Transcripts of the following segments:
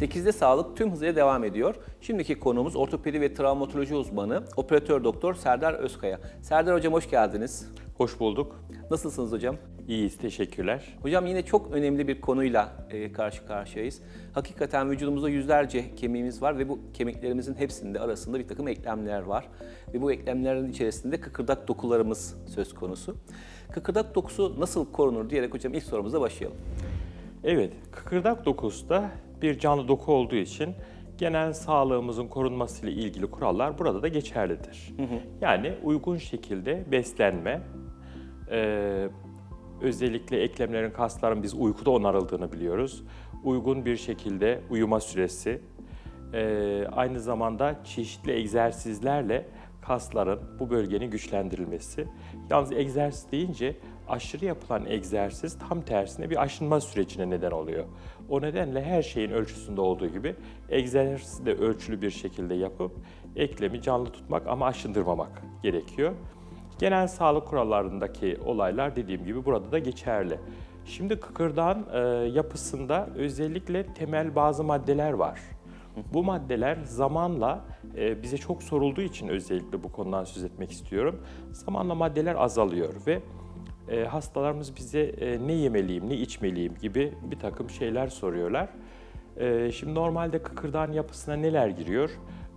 8'de sağlık tüm hızıyla devam ediyor. Şimdiki konuğumuz ortopedi ve travmatoloji uzmanı, operatör doktor Serdar Özkaya. Serdar hocam hoş geldiniz. Hoş bulduk. Nasılsınız hocam? İyiyiz, teşekkürler. Hocam yine çok önemli bir konuyla e, karşı karşıyayız. Hakikaten vücudumuzda yüzlerce kemiğimiz var ve bu kemiklerimizin hepsinde arasında bir takım eklemler var. Ve bu eklemlerin içerisinde kıkırdak dokularımız söz konusu. Kıkırdak dokusu nasıl korunur diyerek hocam ilk sorumuza başlayalım. Evet, kıkırdak dokusu da bir canlı doku olduğu için genel sağlığımızın korunması ile ilgili kurallar burada da geçerlidir. Yani uygun şekilde beslenme, e, özellikle eklemlerin, kasların biz uykuda onarıldığını biliyoruz. Uygun bir şekilde uyuma süresi, e, aynı zamanda çeşitli egzersizlerle kasların bu bölgenin güçlendirilmesi. Yalnız egzersiz deyince aşırı yapılan egzersiz tam tersine bir aşınma sürecine neden oluyor. O nedenle her şeyin ölçüsünde olduğu gibi egzersizi de ölçülü bir şekilde yapıp eklemi canlı tutmak ama aşındırmamak gerekiyor. Genel sağlık kurallarındaki olaylar dediğim gibi burada da geçerli. Şimdi kıkırdağın e, yapısında özellikle temel bazı maddeler var. Bu maddeler zamanla e, bize çok sorulduğu için özellikle bu konudan söz etmek istiyorum. Zamanla maddeler azalıyor ve e, hastalarımız bize e, ne yemeliyim, ne içmeliyim gibi bir takım şeyler soruyorlar. Şimdi normalde kıkırdağın yapısına neler giriyor?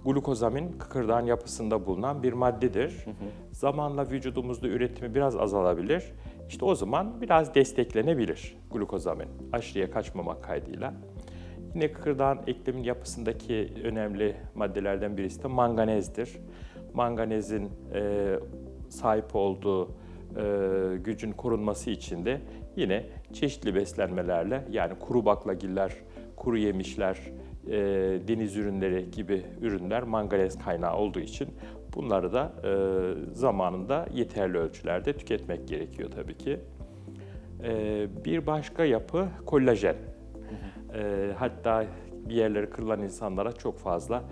Glukozamin kıkırdağın yapısında bulunan bir maddedir. Zamanla vücudumuzda üretimi biraz azalabilir. İşte o zaman biraz desteklenebilir glukozamin aşırıya kaçmamak kaydıyla. Yine kıkırdağın eklemin yapısındaki önemli maddelerden birisi de manganezdir. Manganezin e, sahip olduğu e, gücün korunması için de yine çeşitli beslenmelerle yani kuru baklagiller, kuru yemişler, e, deniz ürünleri gibi ürünler manganez kaynağı olduğu için bunları da e, zamanında yeterli ölçülerde tüketmek gerekiyor tabii ki. E, bir başka yapı kollajen. E, hatta bir yerleri kırılan insanlara çok fazla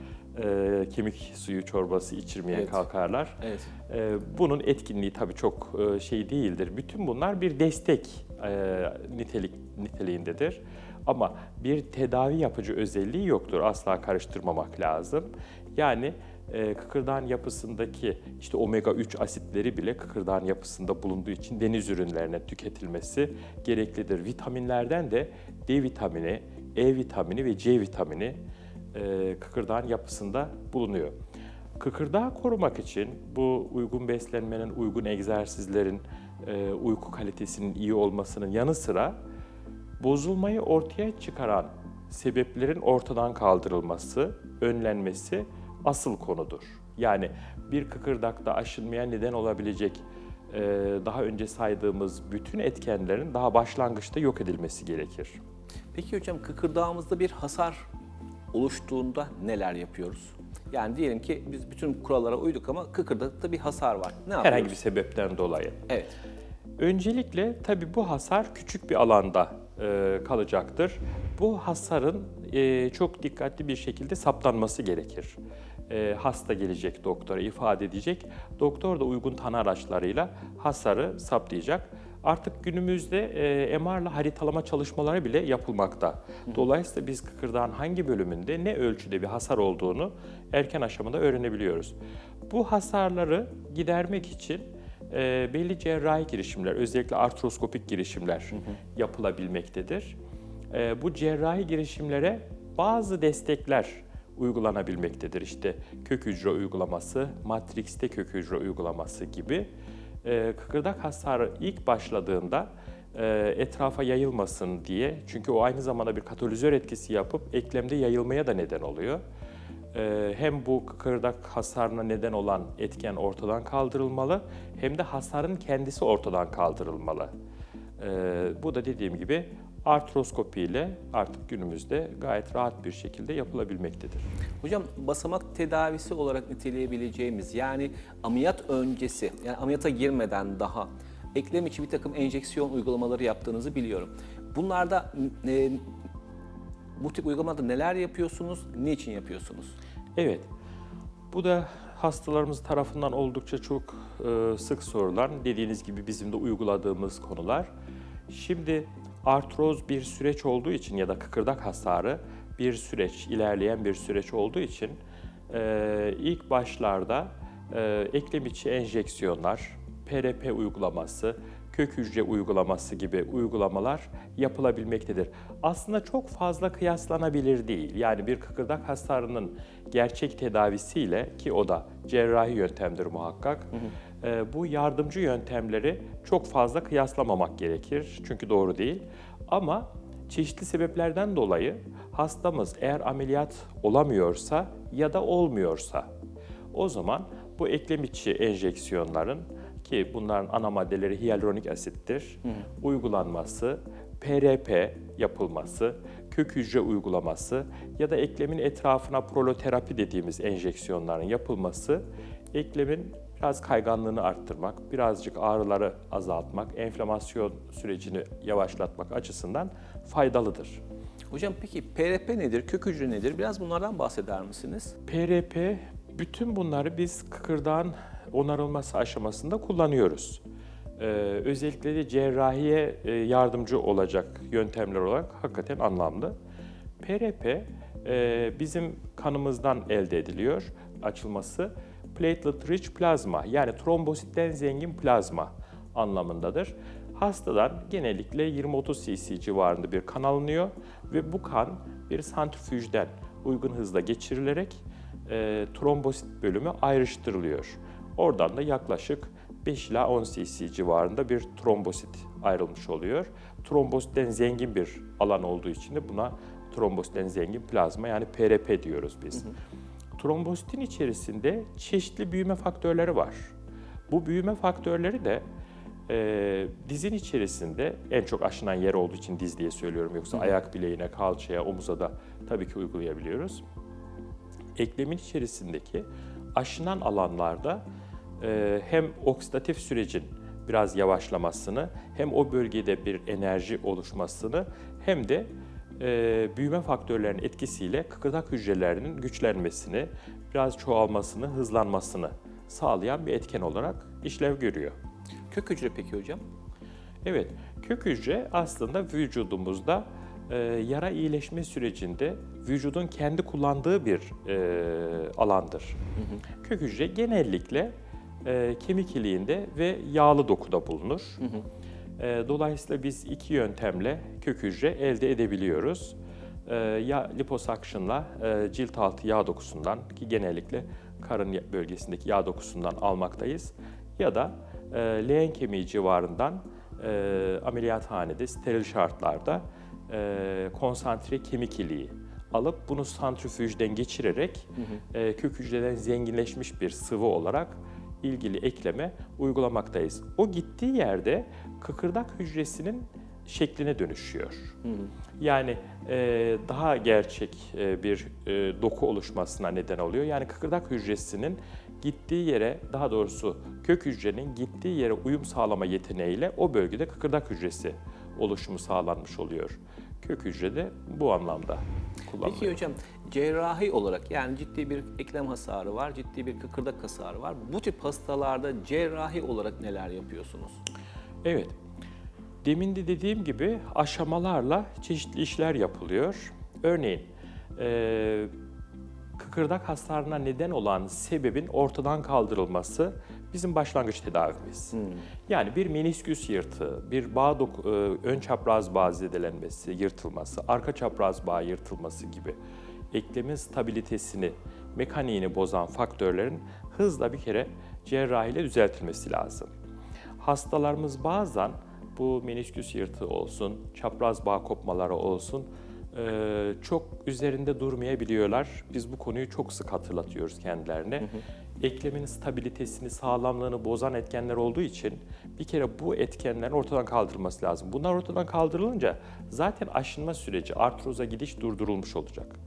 e, kemik suyu çorbası içirmeye Evet. kalkarlar. Evet. E, bunun etkinliği tabii çok e, şey değildir. Bütün bunlar bir destek e, nitelik niteliğindedir. Ama bir tedavi yapıcı özelliği yoktur. Asla karıştırmamak lazım. Yani e, yapısındaki işte omega 3 asitleri bile kıkırdağın yapısında bulunduğu için deniz ürünlerine tüketilmesi gereklidir. Vitaminlerden de D vitamini, E vitamini ve C vitamini e, yapısında bulunuyor. Kıkırdağı korumak için bu uygun beslenmenin, uygun egzersizlerin, e, uyku kalitesinin iyi olmasının yanı sıra bozulmayı ortaya çıkaran sebeplerin ortadan kaldırılması, önlenmesi asıl konudur. Yani bir kıkırdakta aşınmaya neden olabilecek e, daha önce saydığımız bütün etkenlerin daha başlangıçta yok edilmesi gerekir. Peki hocam kıkırdağımızda bir hasar oluştuğunda neler yapıyoruz? Yani diyelim ki biz bütün kurallara uyduk ama kıkırdakta bir hasar var. Ne yapıyoruz? Herhangi bir sebepten dolayı. Evet. Öncelikle tabii bu hasar küçük bir alanda e, kalacaktır. Bu hasarın e, çok dikkatli bir şekilde saptanması gerekir. E, hasta gelecek doktora ifade edecek. Doktor da uygun tanı araçlarıyla hasarı saptayacak. Artık günümüzde e, MR'la haritalama çalışmaları bile yapılmakta. Dolayısıyla biz kıkırdağın hangi bölümünde ne ölçüde bir hasar olduğunu erken aşamada öğrenebiliyoruz. Bu hasarları gidermek için e, belli cerrahi girişimler, özellikle artroskopik girişimler yapılabilmektedir. E, bu cerrahi girişimlere bazı destekler uygulanabilmektedir. İşte kök hücre uygulaması, matrixte kök hücre uygulaması gibi. E, kıkırdak hasarı ilk başladığında e, etrafa yayılmasın diye, çünkü o aynı zamanda bir katalizör etkisi yapıp eklemde yayılmaya da neden oluyor. Ee, hem bu kıkırdak hasarına neden olan etken ortadan kaldırılmalı hem de hasarın kendisi ortadan kaldırılmalı. Ee, Bu da dediğim gibi artroskopi ile artık günümüzde gayet rahat bir şekilde yapılabilmektedir. Hocam basamak tedavisi olarak niteleyebileceğimiz yani ameliyat öncesi yani ameliyata girmeden daha eklem içi bir takım enjeksiyon uygulamaları yaptığınızı biliyorum. Bunlarda e, bu tip uygulamada neler yapıyorsunuz, niçin yapıyorsunuz? Evet, bu da hastalarımız tarafından oldukça çok e, sık sorulan, dediğiniz gibi bizim de uyguladığımız konular. Şimdi artroz bir süreç olduğu için ya da kıkırdak hasarı bir süreç, ilerleyen bir süreç olduğu için e, ilk başlarda e, eklem içi enjeksiyonlar, PRP uygulaması, kök hücre uygulaması gibi uygulamalar yapılabilmektedir. Aslında çok fazla kıyaslanabilir değil. Yani bir kıkırdak hasarının gerçek tedavisiyle ki o da cerrahi yöntemdir muhakkak. e, bu yardımcı yöntemleri çok fazla kıyaslamamak gerekir. Çünkü doğru değil. Ama çeşitli sebeplerden dolayı hastamız eğer ameliyat olamıyorsa ya da olmuyorsa o zaman bu eklem içi enjeksiyonların ki bunların ana maddeleri hyaluronik asittir, uygulanması, PRP yapılması, kök hücre uygulaması ya da eklemin etrafına proloterapi dediğimiz enjeksiyonların yapılması eklemin biraz kayganlığını arttırmak, birazcık ağrıları azaltmak, enflamasyon sürecini yavaşlatmak açısından faydalıdır. Hocam peki PRP nedir, kök hücre nedir? Biraz bunlardan bahseder misiniz? PRP bütün bunları biz kıkırdağın onarılması aşamasında kullanıyoruz. Ee, özellikle de cerrahiye e, yardımcı olacak yöntemler olarak hakikaten anlamlı. PRP e, bizim kanımızdan elde ediliyor açılması. Platelet rich plazma yani trombositten zengin plazma anlamındadır. Hastadan genellikle 20-30 cc civarında bir kan alınıyor ve bu kan bir santrifüjden uygun hızla geçirilerek e, trombosit bölümü ayrıştırılıyor. Oradan da yaklaşık 5 ila 10 cc civarında bir trombosit ayrılmış oluyor. Trombositten zengin bir alan olduğu için de buna trombositten zengin plazma yani PRP diyoruz biz. Trombositin içerisinde çeşitli büyüme faktörleri var. Bu büyüme faktörleri de e, dizin içerisinde en çok aşınan yer olduğu için diz diye söylüyorum yoksa ayak bileğine, kalçaya, omuza da tabii ki uygulayabiliyoruz. Eklemin içerisindeki aşınan alanlarda e, hem oksidatif sürecin biraz yavaşlamasını hem o bölgede bir enerji oluşmasını hem de e, büyüme faktörlerinin etkisiyle kıkırdak hücrelerinin güçlenmesini, biraz çoğalmasını, hızlanmasını sağlayan bir etken olarak işlev görüyor. Kök hücre peki hocam? Evet, kök hücre aslında vücudumuzda e, yara iyileşme sürecinde vücudun kendi kullandığı bir e, alandır. Kök hücre genellikle e, kemik iliğinde ve yağlı dokuda bulunur. E, dolayısıyla biz iki yöntemle kök hücre elde edebiliyoruz. E, ya liposakşınla e, cilt altı yağ dokusundan ki genellikle karın bölgesindeki yağ dokusundan almaktayız ya da e, leğen kemiği civarından e, ameliyathanede steril şartlarda konsantre kemik iliği alıp bunu santrifüjden geçirerek e, kök hücreden zenginleşmiş bir sıvı olarak ilgili ekleme uygulamaktayız. O gittiği yerde kıkırdak hücresinin şekline dönüşüyor. Yani e, daha gerçek e, bir e, doku oluşmasına neden oluyor. Yani kıkırdak hücresinin gittiği yere, daha doğrusu kök hücrenin gittiği yere uyum sağlama yeteneğiyle o bölgede kıkırdak hücresi oluşumu sağlanmış oluyor. Kök hücre de bu anlamda kullanılıyor. Peki hocam cerrahi olarak yani ciddi bir eklem hasarı var, ciddi bir kıkırdak hasarı var. Bu tip hastalarda cerrahi olarak neler yapıyorsunuz? Evet. Demin de dediğim gibi aşamalarla çeşitli işler yapılıyor. Örneğin eee, kıkırdak hasarına neden olan sebebin ortadan kaldırılması bizim başlangıç tedavimiz. Yani bir menisküs yırtığı, bir bağ doku, e, ön çapraz bağ zedelenmesi, yırtılması, arka çapraz bağ yırtılması gibi eklemin stabilitesini, mekaniğini bozan faktörlerin hızla bir kere cerrahiyle düzeltilmesi lazım. Hastalarımız bazen bu menisküs yırtığı olsun, çapraz bağ kopmaları olsun e, çok üzerinde durmayabiliyorlar. Biz bu konuyu çok sık hatırlatıyoruz kendilerine. Eklemin stabilitesini, sağlamlığını bozan etkenler olduğu için bir kere bu etkenlerin ortadan kaldırılması lazım. Bunlar ortadan kaldırılınca zaten aşınma süreci, artroza gidiş durdurulmuş olacak.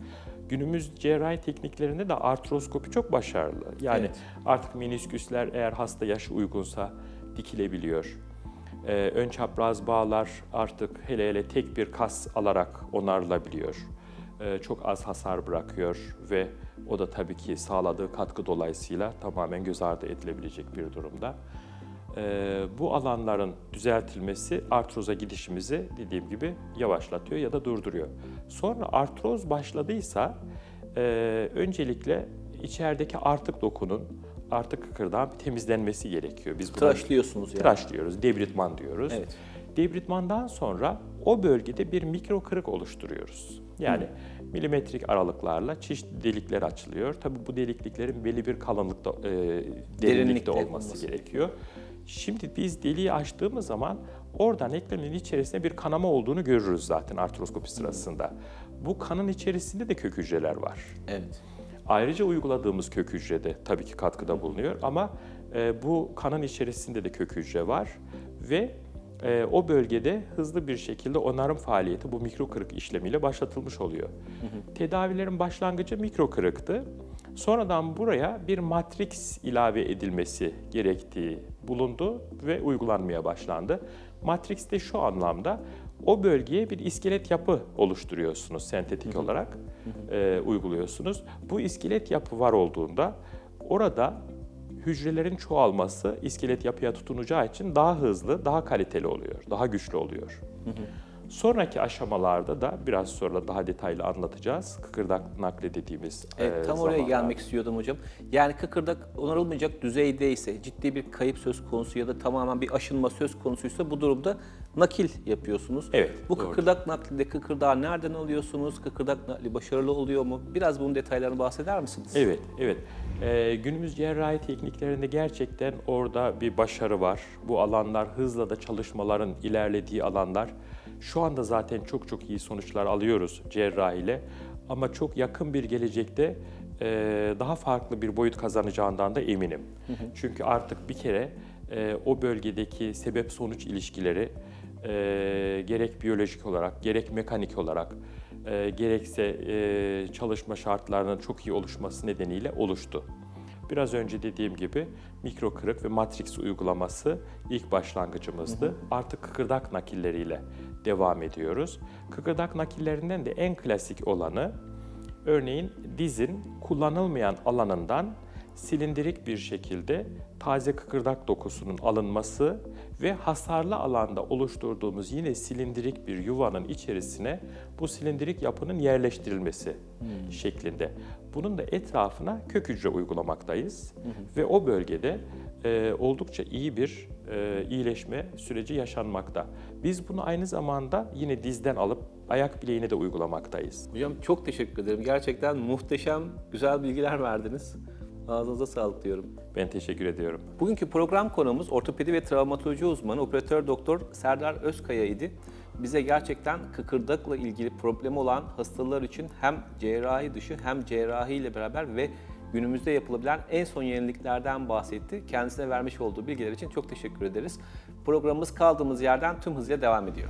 Günümüz cerrahi tekniklerinde de artroskopi çok başarılı. Yani Evet. artık menisküsler eğer hasta yaşı uygunsa dikilebiliyor. Ee, ön çapraz bağlar artık hele hele tek bir kas alarak onarılabiliyor. Ee, çok az hasar bırakıyor ve o da tabii ki sağladığı katkı dolayısıyla tamamen göz ardı edilebilecek bir durumda. Ee, bu alanların düzeltilmesi artroza gidişimizi dediğim gibi yavaşlatıyor ya da durduruyor. Sonra artroz başladıysa e, öncelikle içerideki artık dokunun artık kıkırdağın temizlenmesi gerekiyor. Biz Tıraşlıyorsunuz yani. tıraş diyoruz, debritman diyoruz. Evet. Debritmandan sonra o bölgede bir mikro kırık oluşturuyoruz. Yani milimetrik aralıklarla çeşitli delikler açılıyor. Tabii bu delikliklerin belli bir kalınlıkta, e, derinlikte Derinlikte olması, olması gerekiyor. Şimdi biz deliği açtığımız zaman oradan eklemin içerisinde bir kanama olduğunu görürüz zaten artroskopi sırasında. Bu kanın içerisinde de kök hücreler var. Evet. Ayrıca uyguladığımız kök hücrede tabii ki katkıda bulunuyor ama e, bu kanın içerisinde de kök hücre var ve e, o bölgede hızlı bir şekilde onarım faaliyeti bu mikro kırık işlemiyle başlatılmış oluyor. Tedavilerin başlangıcı mikro kırıktı. Sonradan buraya bir matrix ilave edilmesi gerektiği bulundu ve uygulanmaya başlandı. Matrix de şu anlamda o bölgeye bir iskelet yapı oluşturuyorsunuz sentetik olarak e, uyguluyorsunuz. Bu iskelet yapı var olduğunda orada hücrelerin çoğalması iskelet yapıya tutunacağı için daha hızlı, daha kaliteli oluyor, daha güçlü oluyor. Sonraki aşamalarda da biraz sonra daha detaylı anlatacağız. Kıkırdak nakli dediğimiz Evet, e, tam oraya zamanlar. gelmek istiyordum hocam. Yani kıkırdak onarılmayacak düzeydeyse, ciddi bir kayıp söz konusu ya da tamamen bir aşınma söz konusuysa bu durumda nakil yapıyorsunuz. Evet, Bu doğru. kıkırdak naklinde kıkırdağı nereden alıyorsunuz? Kıkırdak nakli başarılı oluyor mu? Biraz bunun detaylarını bahseder misiniz? Evet, evet. Ee, günümüz cerrahi tekniklerinde gerçekten orada bir başarı var. Bu alanlar hızla da çalışmaların ilerlediği alanlar. Şu anda zaten çok çok iyi sonuçlar alıyoruz cerrahiyle. Ama çok yakın bir gelecekte e, daha farklı bir boyut kazanacağından da eminim. Çünkü artık bir kere e, o bölgedeki sebep-sonuç ilişkileri e, gerek biyolojik olarak, gerek mekanik olarak, e, gerekse e, çalışma şartlarının çok iyi oluşması nedeniyle oluştu. Biraz önce dediğim gibi mikro kırık ve matrix uygulaması ilk başlangıcımızdı. Artık kıkırdak nakilleriyle devam ediyoruz. Kıkırdak nakillerinden de en klasik olanı örneğin dizin kullanılmayan alanından silindirik bir şekilde taze kıkırdak dokusunun alınması ve hasarlı alanda oluşturduğumuz yine silindirik bir yuvanın içerisine bu silindirik yapının yerleştirilmesi şeklinde. Bunun da etrafına kök hücre uygulamaktayız ve o bölgede e, oldukça iyi bir e, iyileşme süreci yaşanmakta. Biz bunu aynı zamanda yine dizden alıp ayak bileğine de uygulamaktayız. Hocam çok teşekkür ederim. Gerçekten muhteşem, güzel bilgiler verdiniz. Ağzınıza sağlık diyorum. Ben teşekkür ediyorum. Bugünkü program konuğumuz ortopedi ve travmatoloji uzmanı operatör doktor Serdar Özkaya idi. Bize gerçekten kıkırdakla ilgili problemi olan hastalar için hem cerrahi dışı hem cerrahi ile beraber ve günümüzde yapılabilen en son yeniliklerden bahsetti. Kendisine vermiş olduğu bilgiler için çok teşekkür ederiz. Programımız kaldığımız yerden tüm hızıyla devam ediyor.